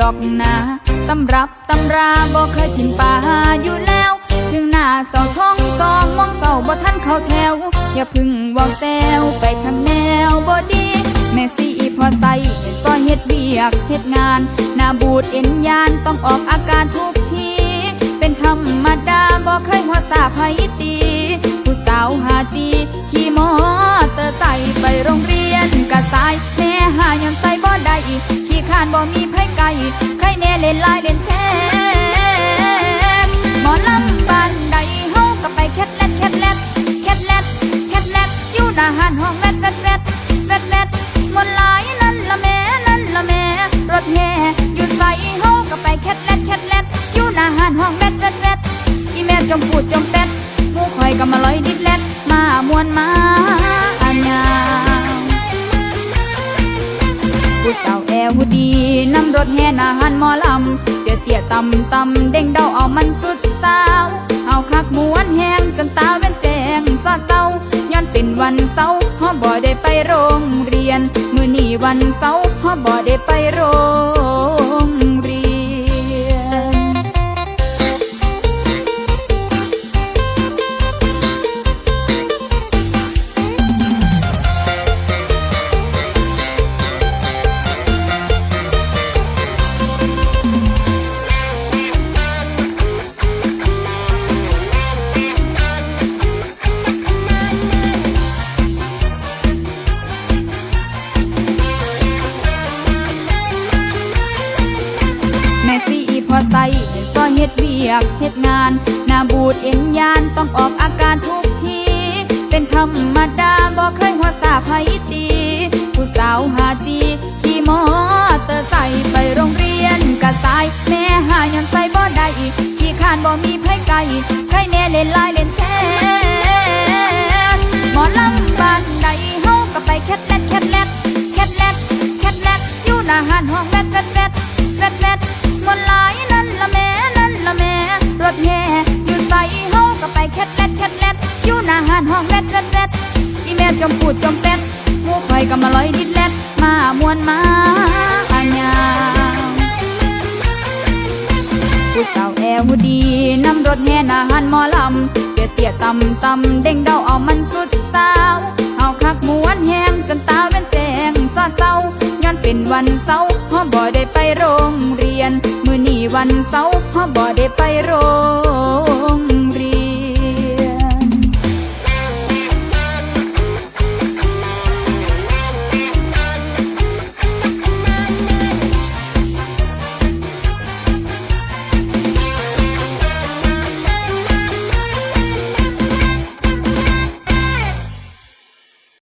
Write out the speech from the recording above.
ดอกนะตำรับตำราบ่เคยกินปลาอยู่แล้ว ถึงหน้าเสาท้องสองมองเสาบ่ทันเข้าแถว อย่าพึ่งว่าแซวไปข้างแนวบ่ดี แม่สีพอใส่ซอยเฮ็ดเบียกเฮ็ดงาน หน้าบูดเอ็นยานต้องออกอาการทุกที เป็นธรรมดาบ่เคยหัวสาไผตี ผู้สาวหาจีขี่มอเตอร์ไซค์ไปโรงเรียนกะสายแม่หายังใส่ ขานบ่มีไผไกลใครแน่เล่นลายเล่นแชร์หมอลำบ้านใดเฮาก็ไปแคทแลดแคทแลดแคทแลดแคทแลดอยู่หน้าห้านห้องแวดแวดแวดแวดแวดมวนหลายนั่นละแม่นั่นละแม่รถแห่อยู่ใส่เฮาก็ไปแคทแลดแคทแลดอยู่หน้าห้านห้องแวดแวดแวดอีแม่จมพูดจมเป็ดมูข่อยก็มาลอยดิดแลดมามวนมา รถแห่นาหันหมอลำเตี้ยเตี้ยตำตำเด้งเดาเอามันสุดสาว เอาคักมวนแห้งจนตาเป็นแจงสอดเศร้าย้อนเป็นวันเสาร์ฮอบ่ได้ไปโรงเรียน มื้อนี้วันเสาร์ฮอบ่ได้ไปโรง ฮ็ดเบียกเฮ็ดงานหน้าบูดเอ็นยานต้องออกอาการทุกที เป็นธรรมดาบ่เคยหัวสาไผตี ผู้สาวหาจีขี่มอเตอร์ไซค์ไปโรงเรียนกะสาย แม่หายังใส่บ่ได้ขี่ขานบ่มีไผไกลใครแน่เล่นลายเล่นแชร์หมอลำบ้านใด ห้องแวดแวดแวดอีแม่จมพูดจมเป็ดมูข่อยก็มาลอยดิดแลดมามวนมาอันาผู้สาวแอวดีนำรถแห่นาหันหมอลำเตี้ยเตี้ยตำตำเด้งเดาเอามันสุดสาวเอาคักมวนแห้งจนตาเป็นแจงสอดเศร้าย้อนเป็นวันเสาร์ฮอบ่ได้ไปโรงเรียน มือนี้วันเสาร์ฮอบ่ได้ไปโรง